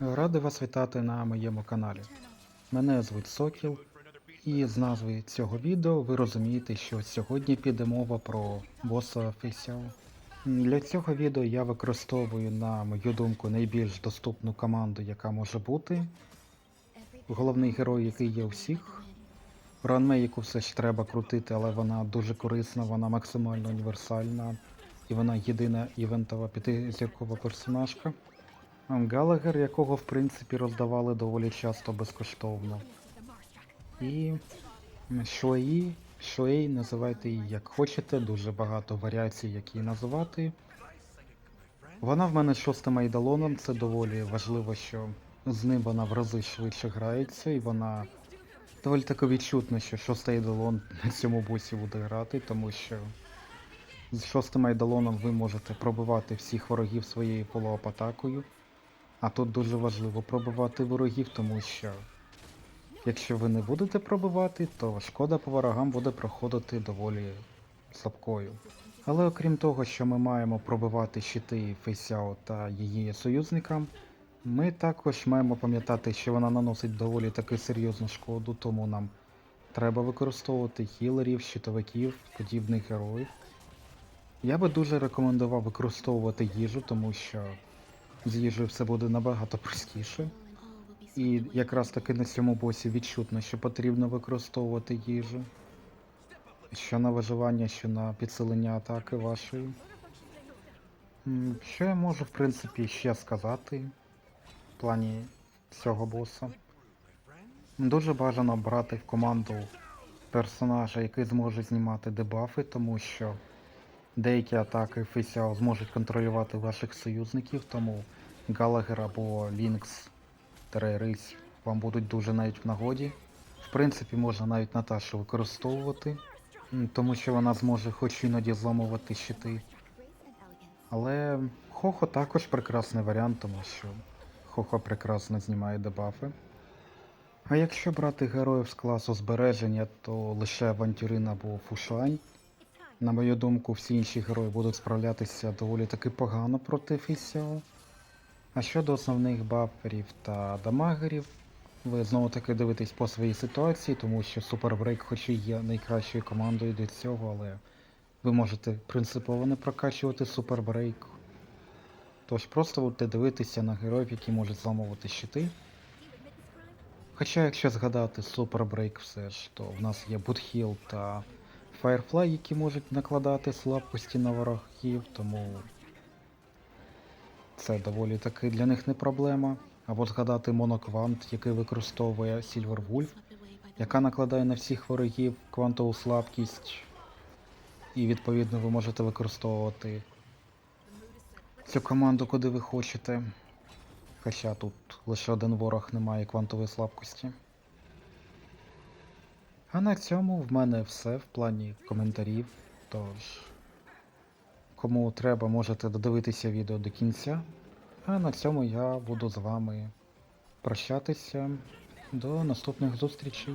Радий вас вітати на моєму каналі. Мене звуть Сокіл, і з назви цього відео ви розумієте, що сьогодні піде мова про боса Фейсяо. Для цього відео я використовую, на мою думку, найбільш доступну команду, яка може бути. Головний герой, який є у всіх. Ранме, яку все ж треба крутити, але вона дуже корисна, вона максимально універсальна, і вона єдина івентова п'ятизіркова персонажка. Галагер, якого в принципі роздавали доволі часто безкоштовно. І Шуей, Шуей, називайте її як хочете, дуже багато варіацій, як її називати. Вона в мене шостим айдалоном, це доволі важливо, що з ним вона в рази швидше грається, і вона доволі таки відчутно, що шостий айдалон на цьому босі буде грати, тому що з шостим айдалоном ви можете пробивати всіх ворогів своєю полуапатакою. А тут дуже важливо пробивати ворогів, тому що якщо ви не будете пробивати, то шкода по ворогам буде проходити доволі слабкою. Але окрім того, що ми маємо пробивати щити Фейсяо та її союзникам, ми також маємо пам'ятати, що вона наносить доволі таки серйозну шкоду, тому нам треба використовувати хілерів, щитовиків, подібних героїв. Я би дуже рекомендував використовувати їжу, тому що з їжею все буде набагато простіше. І якраз таки на цьому босі відчутно, що потрібно використовувати їжу. Що на виживання, що на підсилення атаки вашої. Що я можу, в принципі, ще сказати в плані цього боса? Дуже бажано брати в команду персонажа, який зможе знімати дебафи, тому що деякі атаки Фейсяо зможуть контролювати ваших союзників, тому Галагер або Лінкс Рейс вам будуть дуже навіть в нагоді. В принципі, можна навіть Наташу використовувати, тому що вона зможе хоч іноді зламувати щити. Але Хохо також прекрасний варіант, тому що Хохо прекрасно знімає дебафи. А якщо брати героїв з класу збереження, то лише Авантюрин або Фушань. На мою думку, всі інші герої будуть справлятися доволі таки погано проти Фісіо. А щодо основних баферів та дамагерів, ви знову таки дивитесь по своїй ситуації, тому що Break хоч і є найкращою командою до цього, але ви можете принципово не прокачувати Break. Тож просто будете дивитися на героїв, які можуть зламувати щити. Хоча, якщо згадати Break все ж, то в нас є Boothill та Firefly, які можуть накладати слабкості на ворогів, тому це доволі таки для них не проблема. Або згадати Моноквант, який використовує Silver Wolf, яка накладає на всіх ворогів квантову слабкість. І відповідно ви можете використовувати цю команду куди ви хочете. Хоча тут лише один ворог не має квантової слабкості. А на цьому в мене все в плані коментарів. Тож, кому треба, можете додивитися відео до кінця. А на цьому я буду з вами прощатися. До наступних зустрічей.